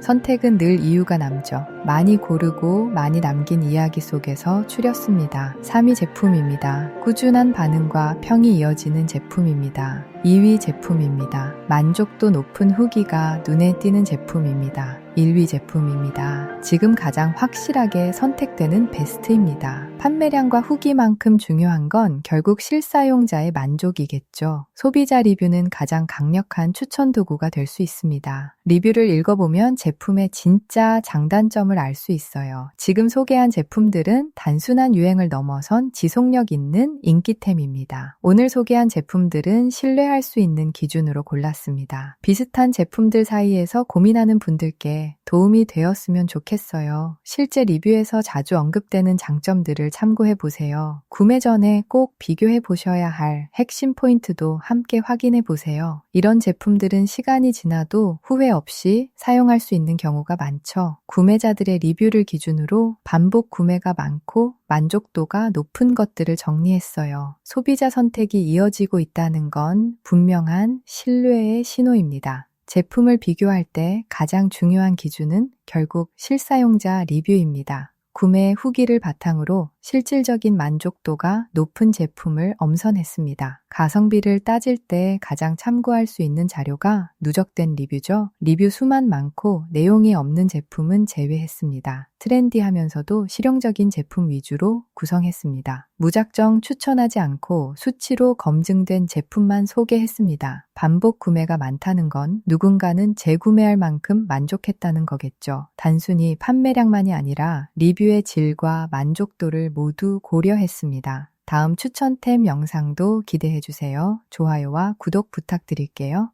선택은 늘 이유가 남죠. 많이 고르고 많이 남긴 이야기 속에서 추렸습니다. 3위 제품입니다. 꾸준한 반응과 평이 이어지는 제품입니다. 2위 제품입니다. 만족도 높은 후기가 눈에 띄는 제품입니다. 1위 제품입니다. 지금 가장 확실하게 선택되는 베스트입니다. 판매량과 후기만큼 중요한 건 결국 실사용자의 만족이겠죠. 소비자 리뷰는 가장 강력한 추천 도구가 될 수 있습니다. 리뷰를 읽어보면 제품의 진짜 장단점을 알 수 있어요. 지금 소개한 제품들은 단순한 유행을 넘어선 지속력 있는 인기템입니다. 오늘 소개한 제품들은 신뢰할 수 있는 기준으로 골랐습니다. 비슷한 제품들 사이에서 고민하는 분들께 도움이 되었으면 좋겠어요. 실제 리뷰에서 자주 언급되는 장점들을 참고해 보세요. 구매 전에 꼭 비교해 보셔야 할 핵심 포인트도 함께 확인해 보세요. 이런 제품들은 시간이 지나도 후회 없이 사용할 수 있는 경우가 많죠. 구매자 들의 리뷰를 기준으로 반복 구매가 많고 만족도가 높은 것들을 정리했어요. 소비자 선택이 이어지고 있다는 건 분명한 신뢰의 신호입니다. 제품을 비교할 때 가장 중요한 기준은 결국 실사용자 리뷰입니다. 구매 후기를 바탕으로 실질적인 만족도가 높은 제품을 엄선했습니다. 가성비를 따질 때 가장 참고할 수 있는 자료가 누적된 리뷰죠. 리뷰 수만 많고 내용이 없는 제품은 제외했습니다. 트렌디하면서도 실용적인 제품 위주로 구성했습니다. 무작정 추천하지 않고 수치로 검증된 제품만 소개했습니다. 반복 구매가 많다는 건 누군가는 재구매할 만큼 만족했다는 거겠죠. 단순히 판매량만이 아니라 리뷰의 질과 만족도를 모두 고려했습니다. 다음 추천템 영상도 기대해 주세요. 좋아요와 구독 부탁드릴게요.